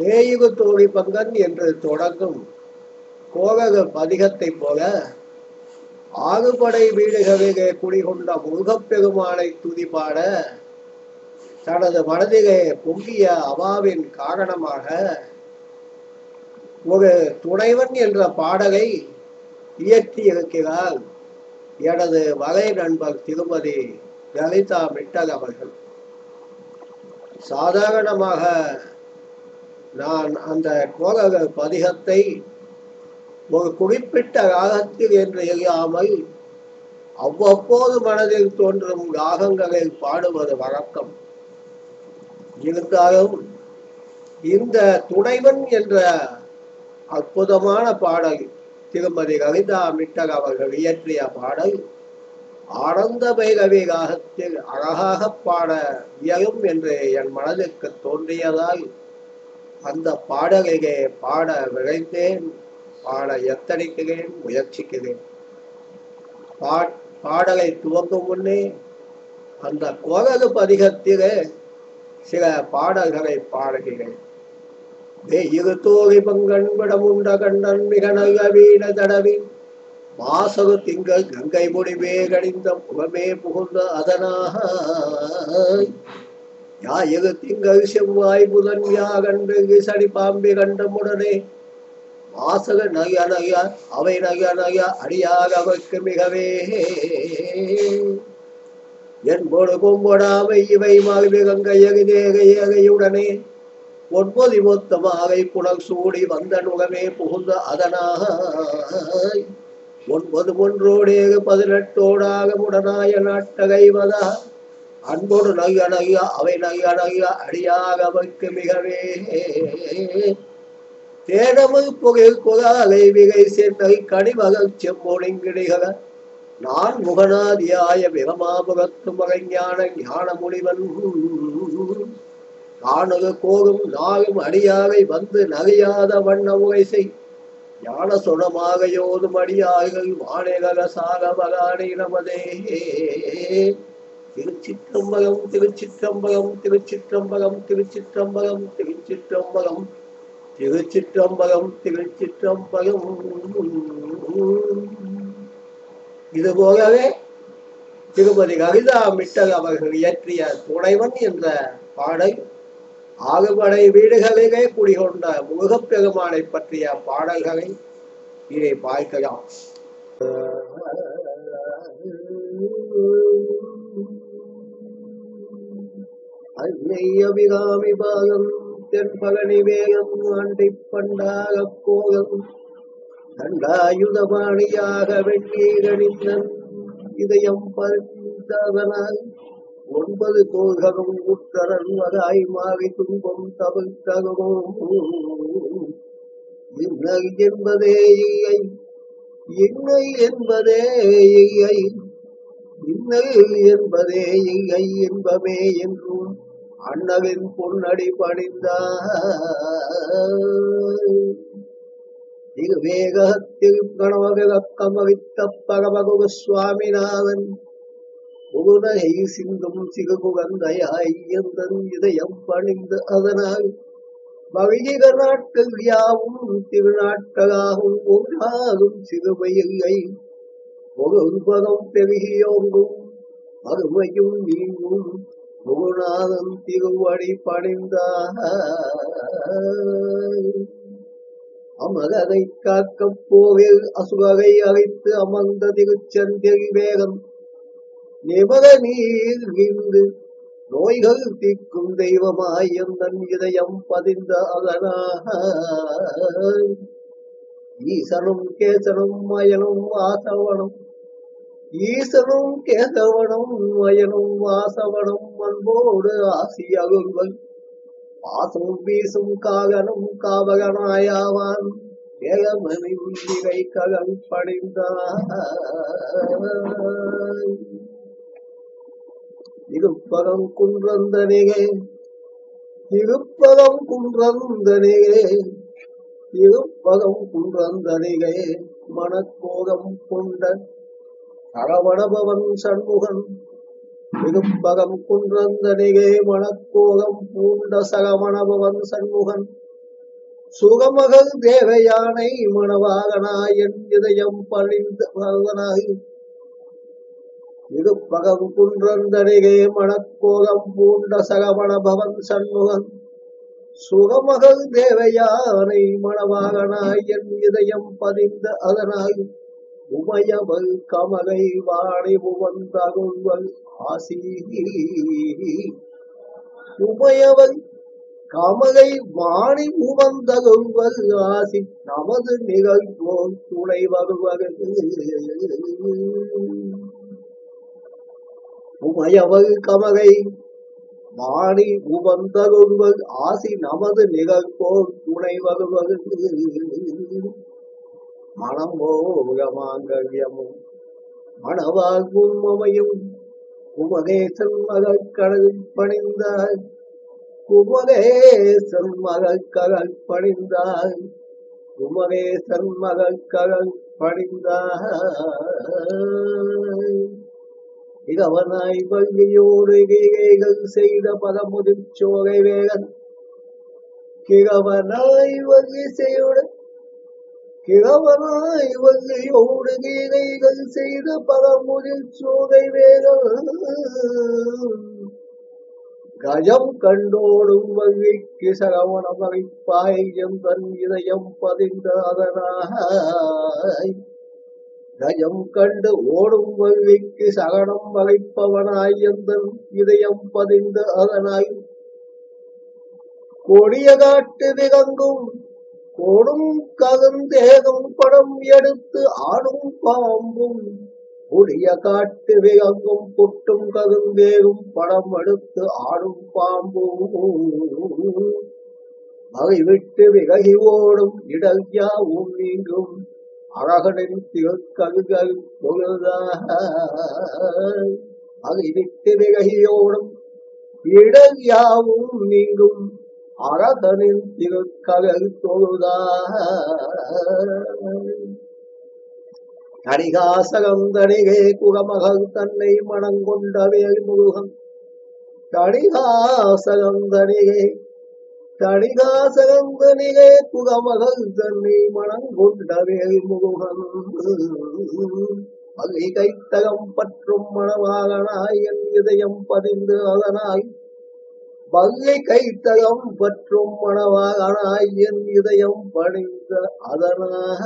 வேயுகு தோழி பங்கன் என்று தொடங்கும் கோவக பதிகத்தைப் போல ஆகுபடை வீடுகளிலே குடிகொண்ட முருகப்பெருமானை துதிபாட தனது மனதிலே பொங்கிய அவாவின் காரணமாக ஒரு துணைவன் என்ற பாடலை இயற்றியிருக்கிறார் எனது வலை நண்பர் திருமதி லலிதா மிட்டல் அவர்கள். சாதாரணமாக நான் அந்த கோகக பதிகத்தை ஒரு குறிப்பிட்ட ராகத்தில் என்று எரியாமல் அவ்வப்போது மனதில் தோன்றும் ராகங்களில் பாடுவது வழக்கம். இருந்தாலும் இந்த துணைவன் என்ற அற்புதமான பாடல் திருமதி லலிதா மிட்டல் அவர்கள் இயற்றிய பாடல் ஆனந்த பைரவி ராகத்தில் அழகாக பாட இயலும் என்று என் மனதிற்கு தோன்றியதால் அந்த பாடலிலே பாட விளைந்தேன் பாட எத்தனைக்கிறேன் முயற்சிக்கிறேன். பா பாடலை துவங்கும் முன்னே அந்த குரலு பதிகத்திலே சில பாடல்களை பாடுகிறேன். இரு தோழி பங்கன் உண்ட கண்டன் மிக நல்ல வீண தடவின் மாசகு திங்கள் கங்கை முடிவே கடிந்த புகமே புகுந்த அதனாக ஞாயிறு செவ்வாய் புதன் வியாகன்று சனி பாம்பை கண்டமுடனே வாசக நய நய அவை நய நய அடியாக அவருக்கு மிகவே. என் என்போடு கொம்பொடாமை இவை மாவி கங்கை அகையுடனே ஒன்பது மொத்தமாக புனல் சூடி வந்த நுகமே புகுந்த அதனாக ஒன்பது ஒன்றோடேக பதினெட்டோடாக முடனாய நாட்டகைவதா அன்போடு நகைய நகைய அவை நகைய நகைய அடியாக அவருக்கு மிகவே. தேனமல் புகை குகாலை மிகை சென்னை கனிமக செம்மொழிங்கிடிகள நான் முகநாதியாய விகமாபுகத்து மகஞான ஞான முனிவன் காணுக கோகும் நாயும் அடியாவை வந்து நகையாத வண்ண உகைசை ஞான சுணமாக யோதும் அடியாய்கள் வானேகல சாக மகானி நமதே. திருச்சிற்றம்பலம் திருச்சிற்றம்பலம் திருச்சிற்றம்பலம் திருச்சிற்றம்பலம் திருச்சிற்றம்பலம் திருச்சிற்றம்பலம் திருச்சிற்றம்பலம். இது போலவே திருமதி கவிதா மிட்டல் அவர்கள் இயற்றிய துணைவன் என்ற பாடல் ஆகுபடை வீடுகளிலே குடிகொண்ட முருகப்பெருமானை பற்றிய பாடல்களை இதை பார்க்கலாம் அன்னையபிகாமி பாகம் தென்பகனி வேகம் ஆண்டை பண்டாக போகம். தண்டாயுதபாணியாக வெண்ணீரணிந்தன் இதயம் பறிந்தவனால் ஒன்பது கோள்களும் உற்றரன் வகாய் மாறி துன்பம் தவிர்த்தகமும் இன்னை என்பதே இல்லை இன்னை என்பதே இல்லை. இன்னல் என்பதே இல்லை என்பமே என்றும் அண்ணவின் பொன்னடி பணிந்தார் வேகத்தில் கணவகமவித்த பரமகுரு சுவாமிநாதன் புகுதகை சிந்தும் சிறுகுகந்தையாய் எந்தன் இதயம் பணிந்து அதனால் வழியிக நாட்கள் யாவும் திருநாட்களாகும் ஒன்றாகும் சிறுமையில்லை ஒரு பெருகியோங்கும். மறுமையும் நீங்கும். முகுநாதன் திருவடி பணிந்தார். அமரனை காக்கப் போவில் அசுரரை அழைத்து அமர்ந்த திருச்செந்தில் வேகம் நிமர நீர் நீந்து நோய்கள் தீர்க்கும் தெய்வமாய் எந்தன் இதயம் பதிந்த அதனாக ஈசனும் கேசனும் மயனும் ஆசவனும் ஈசனும் கேசவனும் மயனும் வாசவனும் அன்போடு ஆசி அருள்கள் பாசும் வீசும் காகனும் காவகனாயாவான். ஏகமனின் இறை ககன் படைந்தார் இருப்பகம் குன்றந்தனிகே இருப்பகம் குன்றந்தனிகே இருப்பகம் குன்றந்தனிகே மனக்கோகம் கொண்ட அறவணபவன் சண்முகன். இருப்பகம் குன்றந்தனிகே மணக்கோகம் பூண்ட சகமணபவன் சண்முகன். சுகமகள் தேவையானை மணவாகனாய் என் இதயம் பழிந்தவனாய் இது பகம் குன்றந்தடிகே மணக்கோகம் பூண்ட சகமண பவன் சண்முகன். சுகமகள் தேவையானை மணவாகனாய் என் இதயம் பதிந்த அதனாய் உமையவள் கமலை வாணி உவந்தகுள்வள் ஆசி உமையவள் கமலை வாணி உவந்தகுள்வள் ஆசி. நமது நிகழ்வோர் துணை வருவது. உமையவள் கமலை வாணி உவந்தகுள்வள் ஆசி. நமது நிகழ்வோர் துணை வருவது. மனம் மணவால் மணவாழ்வும் குமகேசன் மகள் கடல் பணிந்தாய் குமகேசன் மகள் கடல் பணிந்தாய் குமகேசன் மகள் கடல் பணிந்தாய் இகவனாய் வள்ளியோடு கீகைகள் செய்த பதமுதிர் சோகை வேகன். கிழவனாய் வள்ளி செய்யுடன் கிழவனாய் வள்ளியோடு கீதைகள் செய்த பரமுதில் சோகை வேதம். கஜம் கண்டோடும் வங்கிக்கு சரவணம் அழைப்பாய் எந்தன் இதயம் பதிந்த அதனாய். கஜம் கண்டு ஓடும் வங்கிக்கு சகனம் வளைப்பவனாய் எந்தன் இதயம் பதிந்த அதனாய். கொடிய காட்டு விகங்கும் கோடும் ககுந்தேகம் படம் எடுத்து ஆடும் பாம்பும் புளிய காட்டு விகங்கும் புட்டும் ககுந்தேகும் படம் எடுத்து ஆடும் பாம்பும். வகை விட்டு விலகி ஓடும் இடல் யாவும் நீங்கும். அழகனின் திகழ்கல்கள் அதை விட்டு விலகியோடும் இடல் யாவும் நீங்கும். அழகனின் திகழ்கல் தொழுதா தணிகாசகம் தணிகே குகமகள் தன்னை மணங்கொண்ட வேல் முருகன். தணிகாசகம் தணிகே தணிகாசகந்தனிகே புகமகள் தன்னை மணங்கொண்ட வேல் முருகன். பகை கைத்தகம் பற்றும் மணவாகனாய் என் இதயம் பதிந்து அதனாய் பகை கைத்தகம் பற்றும் மணவாகனாய் என் இதயம் பணிந்த அதனாக.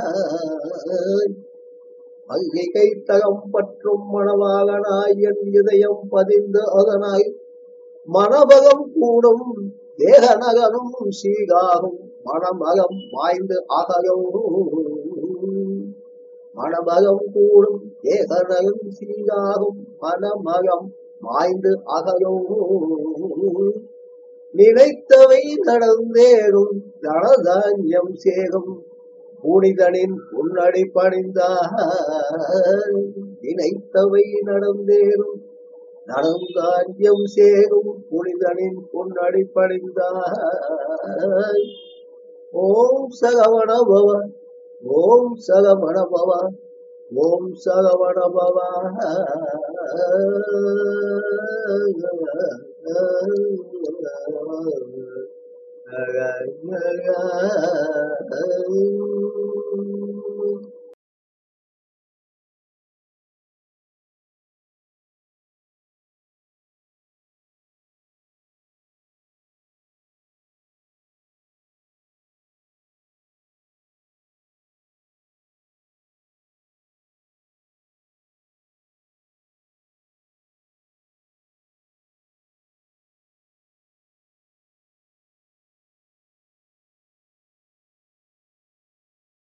பகை கைத்தகம் பற்றும் மணவாகனாய் என் இதயம் பதிந்த அதனாய். மணபகம் கூடும் தேகநகனும் சீகாகும் மணமகம் வாய்ந்து அகலும். மணமகம் கூடும் தேகநகம் சீகாகும் மணமகம் வாய்ந்து அகலும். நினைத்தவை நடந்தேறும் தனதான்யம் சேரும். புனிதனின் புன்னடி பணிந்தாய் நினைத்தவை நடந்தேறும் நடந்தான்யம் சேரும். புனிதனின் பொன்னடி பணிந்தாய் ஓம் சகவண பவ ஓம் சகவண பவ. ஓம் சரவண பவ.